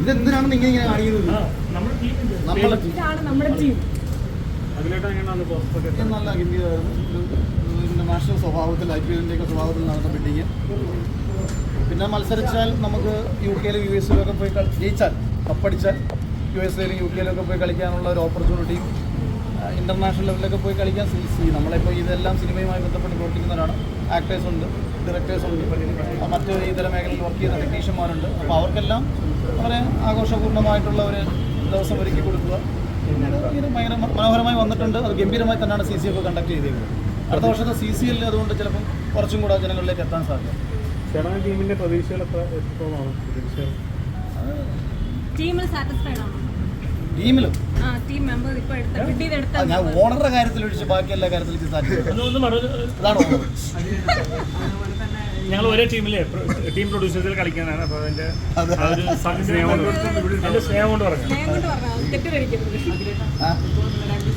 ഇതെന്തിനാണ് നിങ്ങൾ ഇങ്ങനെ കാണിക്കുന്നത്? നല്ല സ്വഭാവത്തിൽ ഐ പി എല്ലിന്റെ ഒക്കെ സ്വഭാവത്തിൽ നടന്ന ബിൽഡിങ് പിന്നെ മത്സരിച്ചാൽ നമുക്ക് യു കെയിലും യു എസ് ഒക്കെ പോയി ജയിച്ചാൽ കപ്പടിച്ചാൽ യു എസിലും യു കെയിലൊക്കെ പോയി കളിക്കാനുള്ള ഒരു ഓപ്പർച്യൂണിറ്റിയും ഇന്റർനാഷണൽ ലെവലിലൊക്കെ പോയി കളിക്കാൻ സി സി നമ്മളിപ്പോൾ ഇതെല്ലാം സിനിമയുമായി ബന്ധപ്പെട്ട് പ്രവർത്തിക്കുന്നവരാണ്. ആക്ടേഴ്സ് ഉണ്ട്. ഡയറക്ടേഴ്സ് ഉണ്ട് ആ, മറ്റ് ഇതര മേഖലയിൽ വർക്ക് ചെയ്യുന്ന ടെക്നീഷ്യന്മാരുണ്ട് അപ്പോൾ അവർക്കെല്ലാം വളരെ ആഘോഷപൂർണമായിട്ടുള്ള ഒരു ദിവസം ഒരുക്കി കൊടുക്കുക. ഇത് ഭയങ്കര മനോഹരമായി വന്നിട്ടുണ്ട്. അത് ഗംഭീരമായി തന്നെയാണ് സി സി എഫ് കണ്ടക്ട് ചെയ്തിരിക്കുന്നത്. അടുത്ത വർഷത്തെ സി സി എല്ലിൽ അതുകൊണ്ട് ചിലപ്പം കുറച്ചും കൂടെ ജനങ്ങളിലേക്ക് എത്താൻ സാധിക്കും ചേട്ടൻ ടീമിന്റെ പ്രതീക്ഷകൾ എത്ര എത്രത്തോളമാണ്? പ്രതീക്ഷകൾ? ടീമിൽ സാറ്റിസ്ഫൈഡ് ആണോ? ടീമിലും. ഞാൻ ഓണറുടെ കാര്യത്തിൽ ഒഴിച്ച് ബാക്കി എല്ലാ കാര്യത്തിലും ഇതാണ്? ഞങ്ങൾ ഒരേ ടീമിലെ ടീം പ്രൊഡ്യൂസേഴ്സിൽ കളിക്കാനാണ് അപ്പോൾ അതിന്റെ അതെ. ആ ഒരു സ- സ്നേഹം കൊണ്ട് പറഞ്ഞു സ്നേഹം കൊണ്ട് പറഞ്ഞാൽ തെറ്റിദ്ധരിക്കരുത്. ആ. രണ്ട്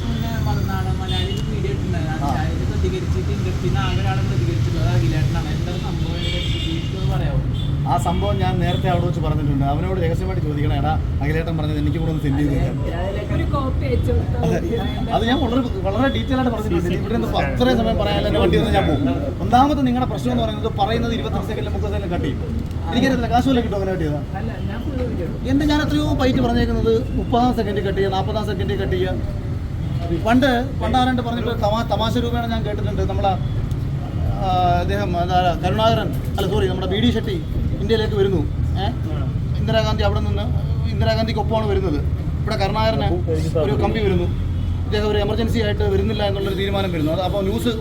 ആ സംഭവം ഞാൻ നേരത്തെ അവിടെ വെച്ച് പറഞ്ഞിട്ടുണ്ട്. അവനോട് രഹസ്യമായിട്ട് ചോദിക്കണം എടാ അഖിലേട്ടൻ പറഞ്ഞത് എനിക്ക് കൂടെ ഒന്ന് സെൻഡ് ചെയ്ത് തരാം ഒരു കോപ്പി അയച്ചു കൊടുത്താൽ അത്. ഞാൻ വളരെ വളരെ ഡീറ്റെയിൽ ആയിട്ട് പറഞ്ഞിട്ടുണ്ട്. ഇവിടെ നിന്ന് അത്രയും സമയം പറയാനുള്ള എന്റെ വണ്ടി വന്ന് ഞാൻ പോകും. ഒന്നാമത് നിങ്ങളുടെ പ്രശ്നം എന്ന് പറയുന്നത് പറയുന്നത് ഇരുപത്തഞ്ച് സെക്കൻഡിൽ മുപ്പത് സെക്കൻഡിൽ കട്ട് ചെയ്യും. എനിക്കറിയില്ല കാശുമല്ല കിട്ടും അങ്ങനെ കട്ട് ചെയ്താൽ അല്ല ഞാൻ എത്രയോ പൈറ്റ് പറഞ്ഞേക്കുന്നത് മുപ്പതാം സെക്കൻഡിൽ കട്ട് ചെയ്യുക നാൽപ്പതാം സെക്കൻഡിൽ കട്ട് ചെയ്യുക. പണ്ട് പണ്ട് ആരാണ്ട് പറഞ്ഞിട്ട് തമാ തമാശ രൂപേണ ഞാൻ കേട്ടിട്ടുണ്ട്. നമ്മളെ അദ്ദേഹം കരുണാകരൻ. അല്ല സോറി നമ്മുടെ ബി ഡി ഷെട്ടി ഇന്ത്യയിലേക്ക് വരുന്നു. ഏഹ് ഇന്ദിരാഗാന്ധി അവിടെ നിന്ന് ഇന്ദിരാഗാന്ധിക്കൊപ്പമാണ് വരുന്നത്. ഇവിടെ കരുണാകരന് ഒരു കമ്പി വരുന്നു. ഇദ്ദേഹം ഒരു എമർജൻസി ആയിട്ട് വരുന്നില്ല എന്നുള്ളൊരു തീരുമാനം വരുന്നു. അത് അപ്പോൾ ന്യൂസ്